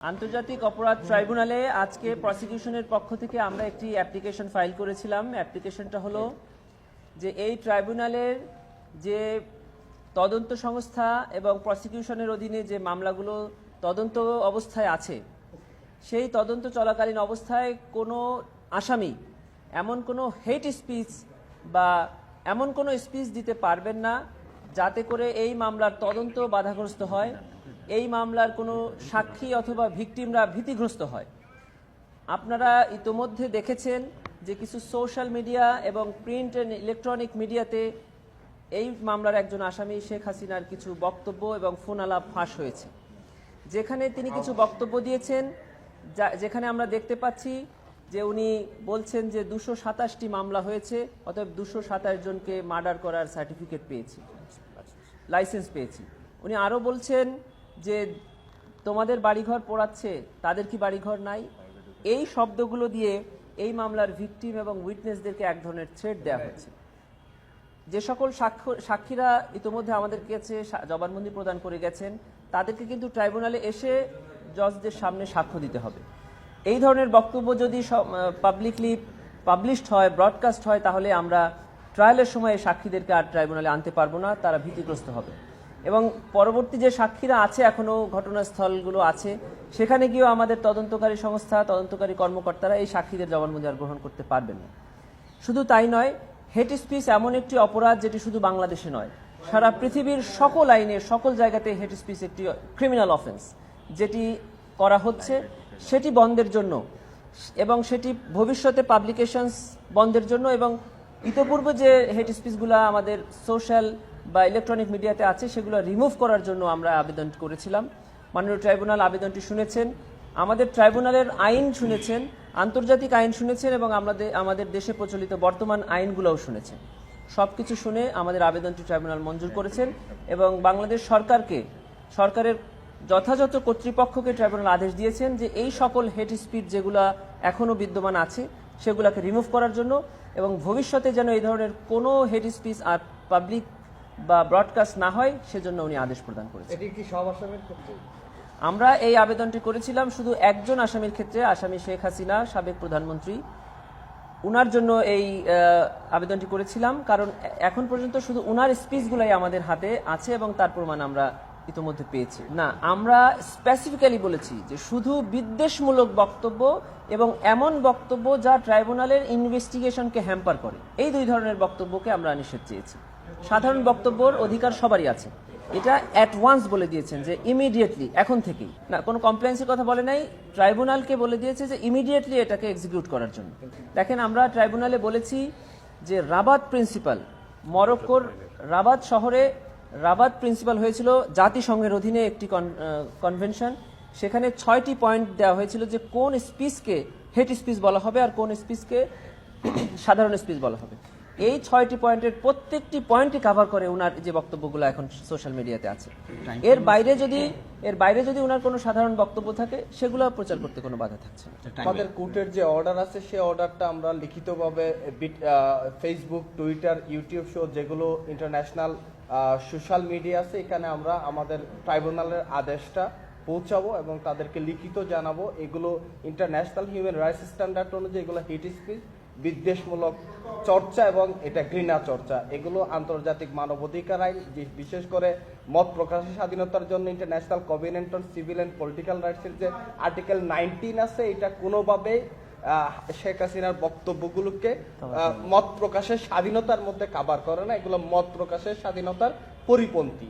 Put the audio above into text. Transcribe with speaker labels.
Speaker 1: আন্তর্জাতিক অপরাধ ট্রাইব্যুনালে আজকে প্রসিকিউশনের পক্ষ থেকে আমরা একটি অ্যাপ্লিকেশন ফাইল করেছিলাম। অ্যাপ্লিকেশনটা হলো যে এই ট্রাইব্যুনালের যে তদন্ত সংস্থা এবং প্রসিকিউশনের অধীনে যে মামলাগুলো তদন্ত অবস্থায় আছে, সেই তদন্ত চলাকালীন অবস্থায় কোনো আসামি এমন কোনো হেট স্পিচ বা এমন কোনো স্পিচ দিতে পারবেন না যাতে করে এই মামলার তদন্ত বাধাগ্রস্ত হয়। এই মামলার কোনো সাক্ষী অথবা ভিকটিমরা ভীতিগ্রস্ত হয়। আপনারা ইতোমধ্যে দেখেছেন যে কিছু সোশ্যাল মিডিয়া এবং প্রিন্ট অ্যান্ড ইলেকট্রনিক মিডিয়াতে এই মামলার একজন আসামি শেখ হাসিনার কিছু বক্তব্য এবং ফোন আলাপ ফাঁস হয়েছে। যেখানে তিনি কিছু বক্তব্য দিয়েছেন যেখানে আমরা দেখতে পাচ্ছি যে উনি বলছেন যে দুশো সাতাশটি মামলা হয়েছে, অতএব দুশো সাতাশ জনকে মার্ডার করার সার্টিফিকেট পেয়েছি, লাইসেন্স পেয়েছি। উনি আরও বলছেন যে তোমাদের বাড়িঘর পোড়াচ্ছে তাদের কি বাড়িঘর নাই? এই শব্দগুলো দিয়ে এই মামলার ভিকটিম এবং উইটনেসদেরকে এক ধরনের থ্রেড দেওয়া হচ্ছে। যে সকল সাক্ষীরা ইতোমধ্যে আমাদের কাছে জবানবন্দি প্রদান করে গেছেন তাদেরকে কিন্তু ট্রাইব্যুনালে এসে জজদের সামনে সাক্ষ্য দিতে হবে। এই ধরনের বক্তব্য যদি পাবলিকলি পাবলিশড হয় ব্রডকাস্ট হয় তাহলে আমরা ট্রায়ালের সময় সাক্ষীদেরকে আর ট্রাইব্যুনালে আনতে পারব না তারা ভীতিগ্রস্ত হবে। এবং পরবর্তী যে সাক্ষীরা আছে এখনও ঘটনাস্থলগুলো আছে, সেখানে গিয়েও আমাদের তদন্তকারী সংস্থা, তদন্তকারী কর্মকর্তারা এই সাক্ষীদের জবানবন্দি আর গ্রহণ করতে পারবেন না। শুধু তাই নয় হেট স্পিচ এমন একটি অপরাধ যেটি শুধু বাংলাদেশে নয়, সারা পৃথিবীর সকল আইনে, সকল জায়গাতে হেট স্পিচ একটি ক্রিমিনাল অফেন্স যেটি করা হচ্ছে, সেটি বন্ধের জন্য এবং সেটি ভবিষ্যতে পাবলিকেশনস বন্ধের জন্য এবং ইতোপূর্বে যে হেট স্পিচগুলো আমাদের সোশ্যাল বা ইলেকট্রনিক মিডিয়াতে আছে, সেগুলো রিমুভ করার জন্য আমরা আবেদন করেছিলাম। মাননীয় ট্রাইব্যুনাল আবেদনটি শুনেছেন। আমাদের ট্রাইব্যুনালের আইন শুনেছেন, আন্তর্জাতিক আইন শুনেছেন এবং আমাদের আমাদের দেশে প্রচলিত বর্তমান আইনগুলোও শুনেছেন। সব কিছু শুনে আমাদের আবেদনটি ট্রাইব্যুনাল মঞ্জুর করেছেন এবং বাংলাদেশ সরকারকে, সরকারের যথাযথ কর্তৃপক্ষকে ট্রাইব্যুনাল আদেশ দিয়েছেন যে এই সকল হেড স্পিড যেগুলো এখনও বিদ্যমান আছে, সেগুলোকে রিমুভ করার জন্য এবং ভবিষ্যতে যেন এই ধরনের কোনো হেড স্পিচ আর পাবলিক বা ব্রডকাস্ট না হয় সেজন্য উনি আদেশ প্রদান করেছেন।
Speaker 2: এটি কি সব আসামের ক্ষেত্রে?
Speaker 1: আমরা এই আবেদনটি করেছিলাম শুধু একজন আসামির ক্ষেত্রে আসামি শেখ হাসিনা সাবেক প্রধানমন্ত্রী। উনার জন্য এই আবেদনটি করেছিলাম কারণ এখন পর্যন্ত শুধু উনার স্পিচগুলাই আমাদের হাতে আছে এবং তার প্রমাণ আমরা ইতোমধ্যে পেয়েছে। না, আমরা স্পেসিফিক্যালি বলেছি যে শুধু বিদ্বেষমূলক বক্তব্য এবং এমন বক্তব্য যা ট্রাইব্যুনালের ইনভেস্টিগেশনকে হ্যাম্পার করে। এই দুই ধরনের বক্তব্যকে আমরা নিষেধ চেয়েছি। সাধারণ বক্তব্যর অধিকার সবারই আছে। এটা অ্যাট ওয়ান্স বলে দিয়েছেন যে ইমিডিয়েটলি এখন থেকেই। না, কোনো কমপ্লেন্সের কথা বলে নাই। ট্রাইব্যুনালকে বলে দিয়েছে যে ইমিডিয়েটলি এটাকে এক্সিকিউট করার জন্য। দেখেন, আমরা ট্রাইব্যুনালে বলেছি যে রাবাত প্রিন্সিপাল মরক্কোর রাবাত শহরে রাবাত প্রিন্সিপাল হয়েছিল জাতিসংঘের অধীনে একটি কনভেনশন সেখানে ছয়টি পয়েন্ট দেওয়া হয়েছিল যে কোন স্পিচকে হেট স্পিচ বলা হবে আর কোন স্পিচকে সাধারণ স্পিচ বলা হবে। এই ছয়টি পয়েন্টের প্রত্যেকটি পয়েন্টই কভার করে উনার যে বক্তব্যগুলো এখন সোশ্যাল মিডিয়াতে আছে। এর বাইরে যদি এর বাইরে যদি ওনার কোনো সাধারণ বক্তব্য থাকে সেগুলো প্রচার করতে কোনো বাধা থাকছে
Speaker 2: আমাদের কোর্টের যে অর্ডার আছে সেই অর্ডারটা আমরা লিখিতভাবে ফেসবুক টুইটার ইউটিউব শো যেগুলো ইন্টারন্যাশনাল সোশ্যাল মিডিয়া আছে এখানে আমরা আমাদের ট্রাইব্যুনালের আদেশটা পৌঁছাবো এবং তাদেরকে লিখিত জানাব। এগুলো ইন্টারন্যাশনাল হিউম্যান রাইটস স্ট্যান্ডার্ড অনুযায়ী এগুলো হিট স্পিচ বিদ্বেষমূলক চর্চা এবং এটা ঘৃণা চর্চা। এগুলো আন্তর্জাতিক মানবাধিকার আইন বিশেষ করে মত প্রকাশের স্বাধীনতার জন্য international covenant on civil and political রাইটসের যে আর্টিকেল নাইনটিন আছে এটা কোনোভাবে আহ, শেখ হাসিনার বক্তব্যগুলোকে মত প্রকাশের স্বাধীনতার মধ্যে কাবার করে না এগুলো মত প্রকাশের স্বাধীনতার পরিপন্থী।